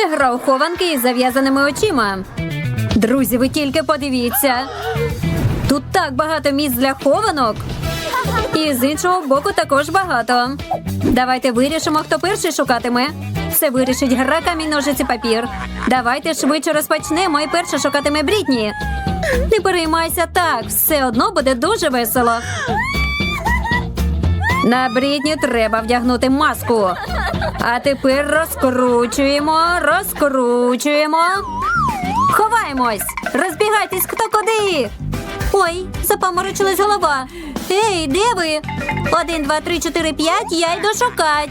Це гра у хованки із зав'язаними очима. Друзі, ви тільки подивіться. Тут так багато місць для хованок. І з іншого боку також багато. Давайте вирішимо, хто перший шукатиме. Все вирішить гра камінь ножиці папір. Давайте швидше розпочнемо і перша шукатиме Брітні. Не переймайся так, все одно буде дуже весело. На Брітні треба вдягнути маску. А тепер розкручуємо, розкручуємо. Ховаємось! Розбігайтесь хто куди. Ой, запаморочилась голова. Ей, де ви? Один, два, три, чотири, п'ять, я йду шукать.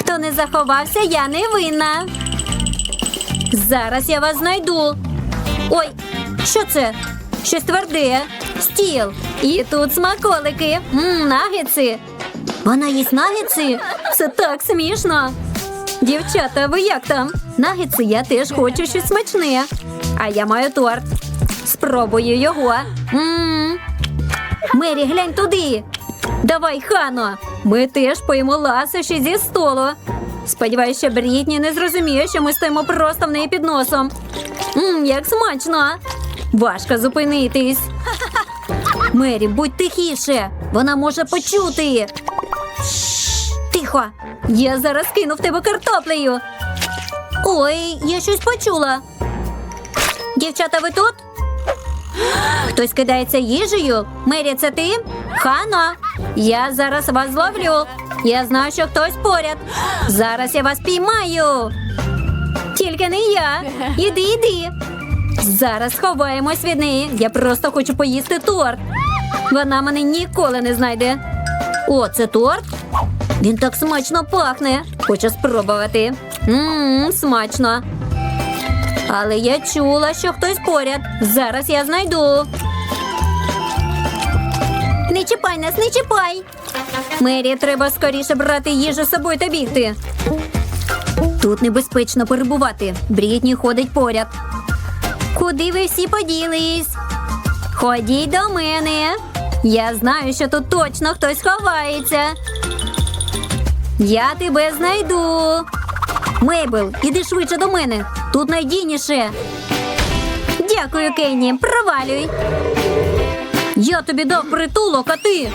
Хто не заховався, я не винна. Зараз я вас знайду. Ой, що це? Щось тверде. Стіл. І тут смаколики. Мм, нагетси. Вона їсть нагетси? Це так смішно. Дівчата, ви як там? Нагетси я теж хочу щось смачне. А я маю торт. Спробую його. Мері, глянь туди. Давай, Хано. Ми теж поїмо ласощі зі столу. Сподіваюся, Брітні не зрозуміє, що ми стоїмо просто в неї під носом. Мм, як смачно. Важко зупинитись. Мері, будь тихіше. Вона може почути. Тихо. Я зараз кину в тебе картоплею. Ой, я щось почула. Дівчата, ви тут? Хтось кидається їжею? Мері, це ти? Хано, я зараз вас зловлю. Я знаю, що хтось поряд. Зараз я вас піймаю. Тільки не я. Іди, іди. Зараз ховаємось від неї. Я просто хочу поїсти торт. Вона мене ніколи не знайде. О, це торт? Він так смачно пахне. Хочу спробувати. Ммм, смачно. Але я чула, що хтось поряд. Зараз я знайду. Не чіпай нас, не чіпай. Мері, треба скоріше брати їжу з собою та бігти. Тут небезпечно перебувати. Брітні ходить поряд. Куди ви всі поділись? Ходіть до мене. Я знаю, що тут точно хтось ховається. Я тебе знайду. Мейбл, іди швидше до мене. Тут найдійніше. Дякую, Кенні. Провалюй. Я тобі дав притулок, а ти.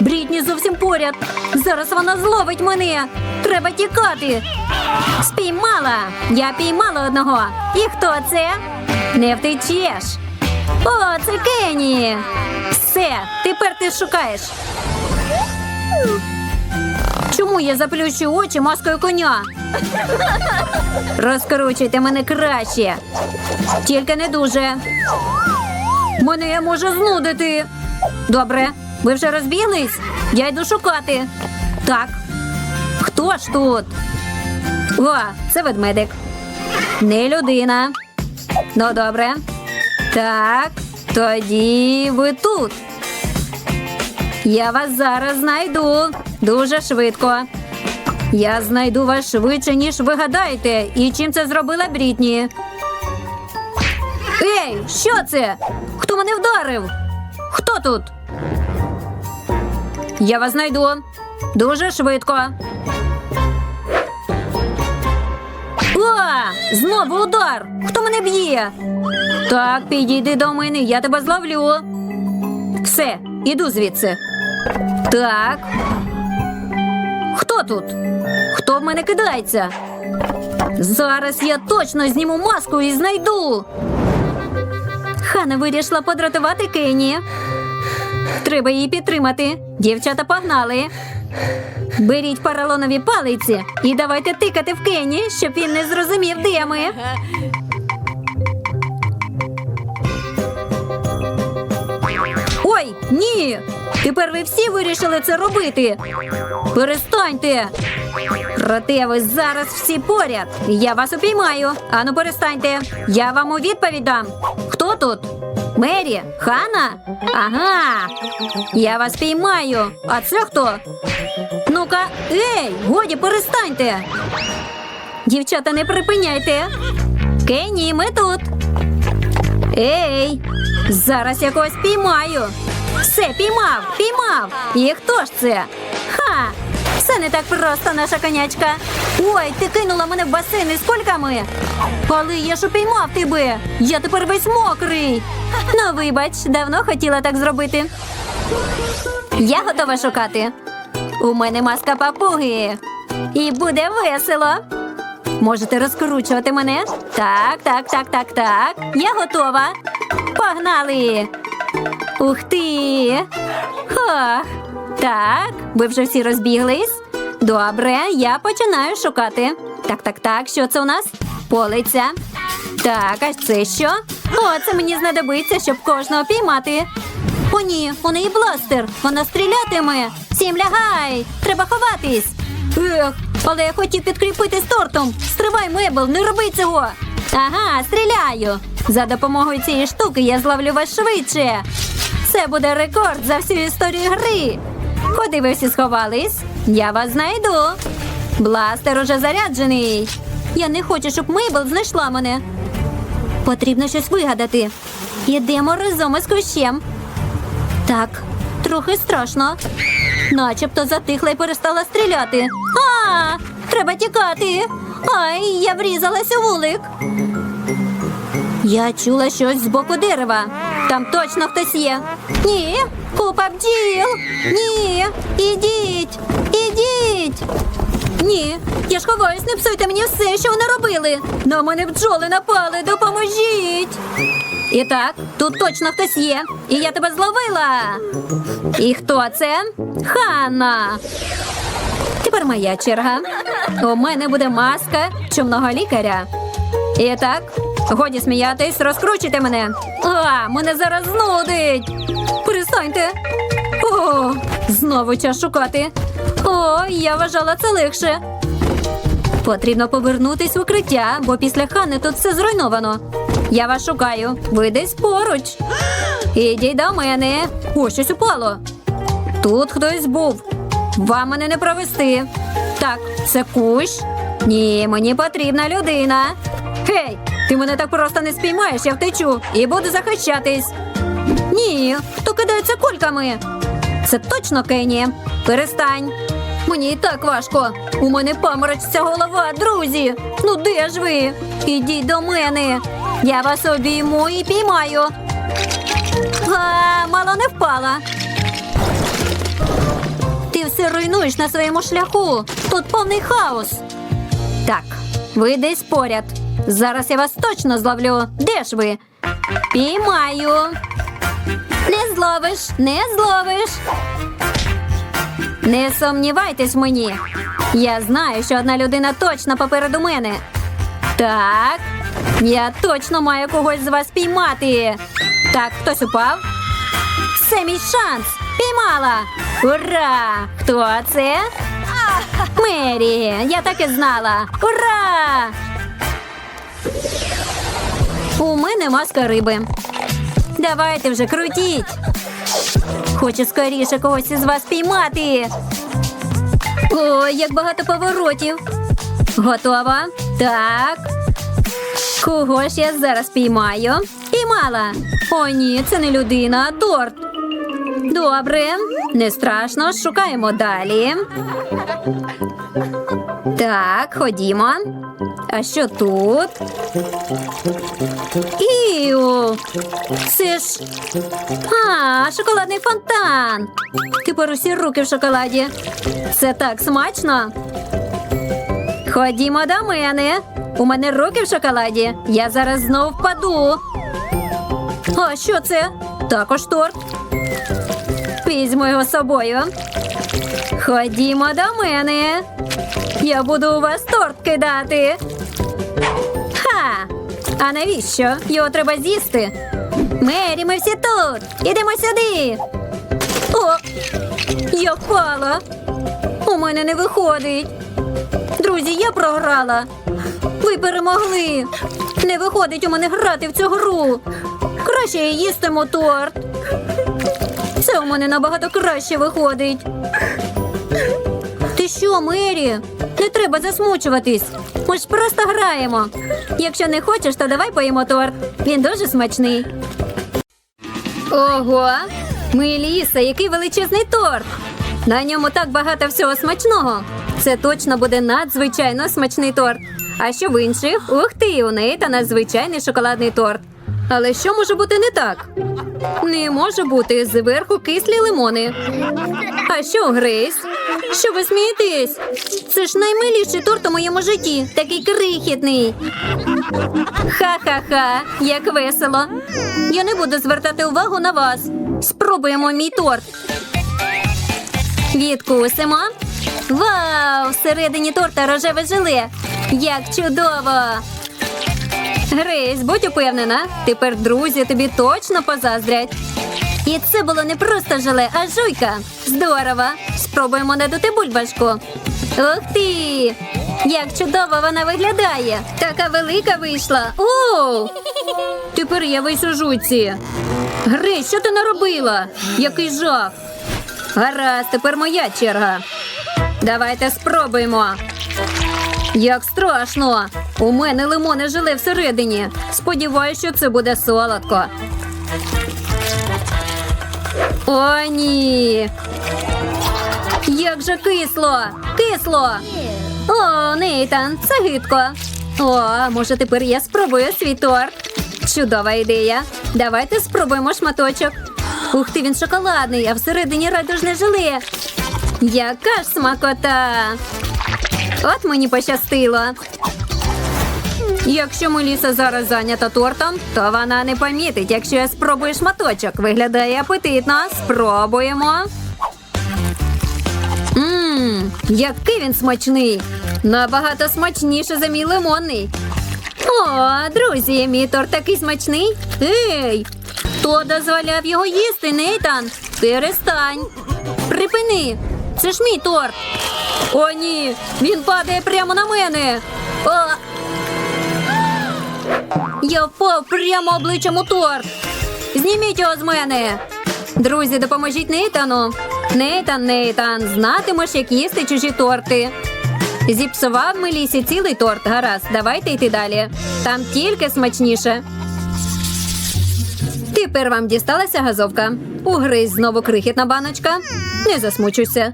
Брітні зовсім поряд. Зараз вона зловить мене. Треба тікати. Спіймала. Я піймала одного. І хто це? Не втечеш. О, це Кенні. Все, тепер ти шукаєш. Чому я заплющую очі маскою коня? Розкручуйте мене краще. Тільки не дуже. Мене я може знудити. Добре, ви вже розбіглись? Я йду шукати. Так. Хто ж тут? О, це ведмедик. Не людина. Ну, добре. Так, тоді ви тут. Я вас зараз знайду дуже швидко. Я знайду вас швидше, ніж ви гадаєте. І чим це зробила Брітні? Ей, що це? Хто мене вдарив? Хто тут? Я вас знайду дуже швидко. О, знову удар. Хто мене б'є? Так, підійди до мене, я тебе зловлю. Все, іду звідси. Так. Хто тут? Хто в мене кидається? Зараз я точно зніму маску і знайду. Хана вирішила подратувати Кені. Треба її підтримати. Дівчата погнали. Беріть поролонові палиці і давайте тикати в Кені, щоб він не зрозумів, де ми. Ой, ні! Тепер ви всі вирішили це робити. Перестаньте. Проте ви зараз всі поряд. Я вас упіймаю. Ану, перестаньте. Я вам у відповідь дам. Хто тут? Мері? Хана? Ага. Я вас піймаю. А це хто? Ну-ка, ей, годі, перестаньте. Дівчата, не припиняйте. Кені, ми тут. Ей, зараз я когось піймаю. Все, піймав, піймав. І хто ж це? Ха! Все не так просто, наша конячка. Ой, ти кинула мене в басейн із кульками. Але я ж упіймав тебе. Я тепер весь мокрий. Ну, вибач, давно хотіла так зробити. Я готова шукати. У мене маска папуги. І буде весело. Можете розкручувати мене? Так, так, так, так, так. Я готова. Погнали. Ух ти. Ха. Так, ви вже всі розбіглись. Добре, я починаю шукати. Так, так, так, що це у нас? Полиця. Так, а це що? О, це мені знадобиться, щоб кожного піймати. О, ні, у неї бластер. Вона стрілятиме. Всім лягай! Треба ховатись. Ех, але я хотів підкріпити з тортом. Стривай, Мебел, не роби цього. Ага, стріляю. За допомогою цієї штуки я зловлю вас швидше. Це буде рекорд за всю історію гри. Куди ви всі сховались? Я вас знайду. Бластер уже заряджений. Я не хочу, щоб Мейбл знайшла мене. Потрібно щось вигадати. Ідемо разом із кущем. Так, трохи страшно. Начебто затихла і перестала стріляти. А, треба тікати. Ай, я врізалась у вулик. Я чула щось з боку дерева. Там точно хтось є. Ні, купа бджіл. Ні, ідіть, ідіть. Ні, я ж ховаюсь, не псуйте мені все, що вони робили. На мене бджоли напали, допоможіть. І так, тут точно хтось є. І я тебе зловила. І хто це? Ханна. Тепер моя черга. У мене буде маска чумного лікаря. І так, годі сміятись, розкручуйте мене. А, мене зараз знудить. Перестаньте. О, знову час шукати. О, я вважала це легше. Потрібно повернутись в укриття, бо після хани тут все зруйновано. Я вас шукаю. Ви десь поруч. Ідіть до мене. О, щось упало. Тут хтось був. Вам мене не провести. Так, це кущ. Ні, мені потрібна людина. Гей, ти мене так просто не спіймаєш, я втечу і буду захищатись. Ні, хто кидається кульками? Це точно Кенні. Перестань. Мені і так важко. У мене паморочиться голова, друзі. Ну де ж ви? Ідіть до мене. Я вас обійму і піймаю. А, мало не впала. Ти все руйнуєш на своєму шляху. Тут повний хаос. Так, ви десь поряд. Зараз я вас точно зловлю. Де ж ви? Піймаю. Не зловиш, не зловиш. Не сумнівайтесь мені. Я знаю, що одна людина точно попереду мене. Так, я точно маю когось з вас піймати. Так, хтось упав. Це мій шанс. Піймала. Ура! Хто це? Мері, я так і знала. Ура! У мене маска риби. Давайте вже крутіть. Хочу скоріше когось із вас піймати. Ой, як багато поворотів. Готова? Так. Кого ж я зараз піймаю? Піймала. О, ні, це не людина, а торт. Добре, не страшно, шукаємо далі. Так, ходімо. А що тут? Іу! Це ж. А, шоколадний фонтан. Тепер усі руки в шоколаді. Це так смачно. Ходімо до мене. У мене руки в шоколаді. Я зараз знову впаду. А що це? Також торт. Візьму його з собою. Ходімо до мене. Я буду у вас торт кидати. Ха! А навіщо? Його треба з'їсти. Мері, ми всі тут. Ідемо сюди. О, я впала. У мене не виходить. Друзі, я програла. Ви перемогли. Не виходить у мене грати в цю гру. Краще я їстиму торт. Це у мене набагато краще виходить. Ти що, Мері? Не треба засмучуватись. Ми ж просто граємо. Якщо не хочеш, то давай поїмо торт. Він дуже смачний. Ого! Меліса, який величезний торт! На ньому так багато всього смачного. Це точно буде надзвичайно смачний торт. А що в інших? Ух ти, у неї та надзвичайний шоколадний торт. Але що може бути не так? Не може бути зверху кислі лимони. А що, Грейс? Що ви смієтесь? Це ж наймиліший торт у моєму житті, такий крихітний. Ха-ха-ха, як весело. Я не буду звертати увагу на вас. Спробуємо мій торт. Відкусимо. Вау! Всередині торта рожеве желе. Як чудово! Грейс, будь упевнена, тепер друзі тобі точно позаздрять. І це було не просто желе, а жуйка. Здорово! Спробуємо надути бульбашку. Ух ти! Як чудово вона виглядає! Така велика вийшла. О! Тепер я весь у жуйці. Грейс, що ти наробила? Який жах! Гаразд, тепер моя черга. Давайте спробуємо. Як страшно! У мене лимоне желе всередині. Сподіваюсь, що це буде солодко. О, ні. Як же кисло! Кисло! О, Нейтан, це гидко. О, може тепер я спробую свій торт. Чудова ідея. Давайте спробуємо шматочок. Ух ти, він шоколадний, а всередині радужне желе. Яка ж смакота! От мені пощастило. Якщо Меліса зараз зайнята тортом, то вона не помітить, якщо я спробую шматочок. Виглядає апетитно. Спробуємо. Ммм, який він смачний! Набагато смачніше за мій лимонний. О, друзі, мій торт такий смачний. Ей! Хто дозволяв його їсти, Нейтан? Перестань. Припини. Це ж мій торт. О, ні, він падає прямо на мене. О! Я впав прямо обличчям у торт. Зніміть його з мене. Друзі, допоможіть Нейтану. Нейтан, Нейтан, знатимеш, як їсти чужі торти. Зіпсував Мелісі цілий торт. Гаразд, давайте йти далі. Там тільки смачніше. Тепер вам дісталася газовка. У Грейс знову крихітна баночка. Не засмучуйся.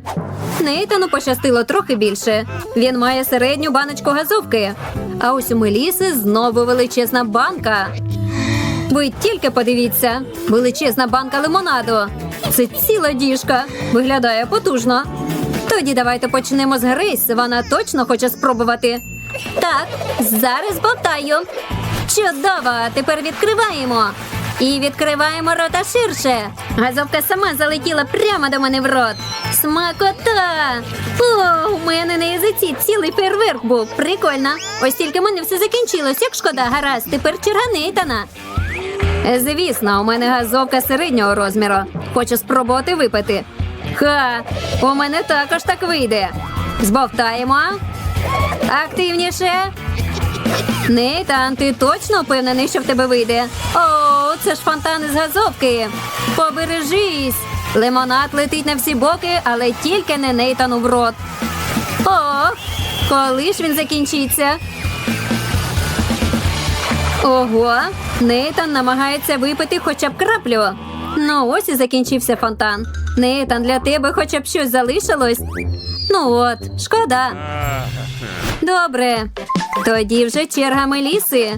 Нейтану пощастило трохи більше. Він має середню баночку газовки. А ось у Меліси знову величезна банка. Ви тільки подивіться, величезна банка лимонаду. Це ціла діжка. Виглядає потужно. Тоді давайте почнемо з Грейс. Вона точно хоче спробувати. Так, зараз бовтаю. Чудово! Тепер відкриваємо. І відкриваємо рота ширше. Газовка сама залетіла прямо до мене в рот. Смакота! О, у мене на язиці цілий фейерверк був. Прикольно. Ось тільки мене все закінчилось. Як шкода, гаразд, тепер черга Нейтана. Звісно, у мене газовка середнього розміру. Хочу спробувати випити. Ха, у мене також так вийде. Збовтаємо. Активніше. Нейтан, ти точно впевнений, що в тебе вийде? О, це ж фонтан із газовки. Побережись. Лимонад летить на всі боки, але тільки не Нейтану в рот. О, коли ж він закінчиться? Ого, Нейтан намагається випити хоча б краплю. Ну, ось і закінчився фонтан. Нейтан, для тебе хоча б щось залишилось. Ну от, шкода. Добре. Тоді вже черга Меліси.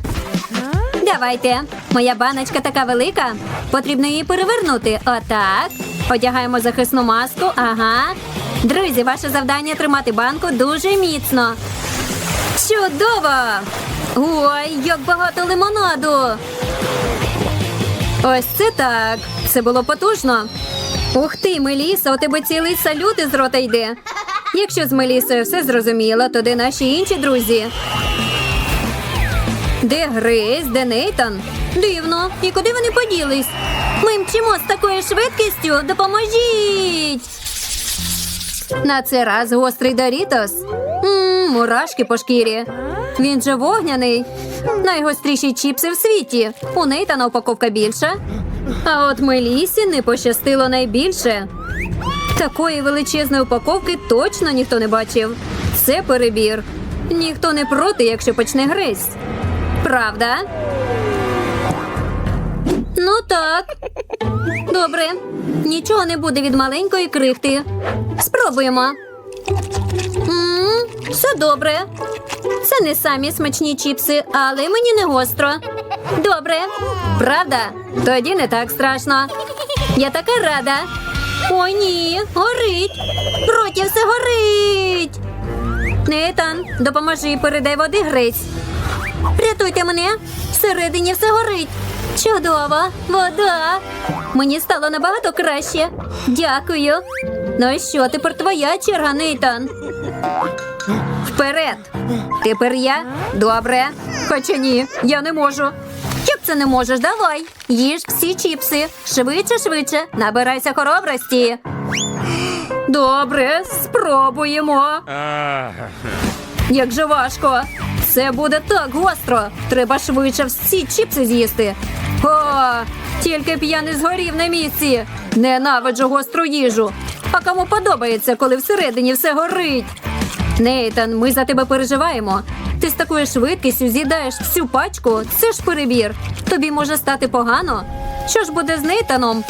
Давайте. Моя баночка така велика. Потрібно її перевернути. Отак. Одягаємо захисну маску. Ага. Друзі, ваше завдання тримати банку дуже міцно. Чудово! Ой, як багато лимонаду. Ось це так. Це було потужно. Ух ти, Меліса, у тебе цілий салют із рота йде. Якщо з Мелісою все зрозуміло, то наші інші друзі? Де Грейс, де Нейтан? Дивно. І куди вони поділись? Ми мчимо з такою швидкістю. Допоможіть! На цей раз гострий Дорітос. Мм, мурашки по шкірі. Він же вогняний. Найгостріші чіпси в світі. У Нейтана упаковка більша. А от Мелісі не пощастило найбільше. Такої величезної упаковки точно ніхто не бачив. Це перебір. Ніхто не проти, якщо почне гризь. Правда? Ну так. Добре. Нічого не буде від маленької крихти. Спробуємо. м все добре. Це не самі смачні чіпси, але мені не гостро. Добре. Правда? Тоді не так страшно. Я така рада. О, ні, горить. Роті все горить. Нейтан, допоможи, передай води грець. Рятуйте мене. Всередині все горить. Чудово, вода. Мені стало набагато краще. Дякую. Ну що, тепер твоя черга, Нейтан. Вперед. Тепер я? Добре. Хоча ні, я не можу. Як це не можеш? Давай. Їж всі чіпси. Швидше, швидше. Набирайся хоробрості. Добре, спробуємо. Як же важко. Це буде так гостро. Треба швидше всі чіпси з'їсти. О, тільки б я не згорів на місці. Ненавиджу гостру їжу. А кому подобається, коли всередині все горить? Нейтан, ми за тебе переживаємо. Ти з такою швидкістю з'їдаєш всю пачку. Це ж перебір. Тобі може стати погано. Що ж буде з Нейтаном?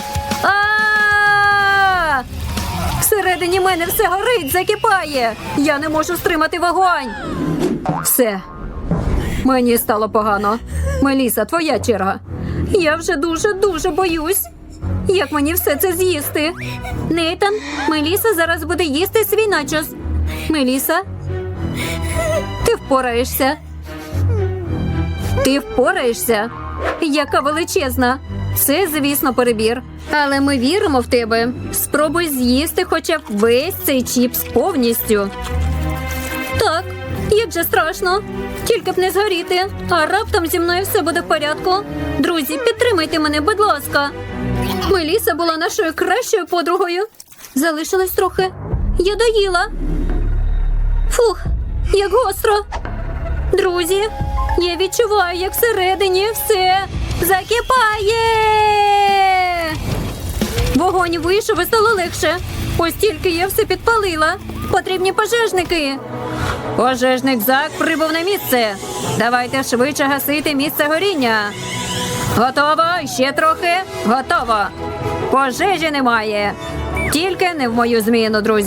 Всередині мене все горить, закипає. Я не можу стримати вогонь. Все. Мені стало погано. Меліса, твоя черга. Я вже дуже дуже боюсь. Як мені все це з'їсти? Нейтан, Меліса зараз буде їсти свій начос. Меліса, ти впораєшся. Ти впораєшся? Яка величезна. Це, звісно, перебір. Але ми віримо в тебе. Спробуй з'їсти хоча б весь цей чіпс повністю. Так, як же страшно. Тільки б не згоріти. А раптом зі мною все буде в порядку. Друзі, підтримайте мене, будь ласка. Меліса була нашою кращою подругою. Залишилось трохи. Я доїла. Фух, як гостро. Друзі, я відчуваю, як всередині все закипає. Вогонь вийшов і стало легше. Ось тільки я все підпалила. Потрібні пожежники. Пожежник Зак прибув на місце. Давайте швидше гасити місце горіння. Готово, ще трохи. Готово. Пожежі немає. Тільки не в мою зміну, друзі.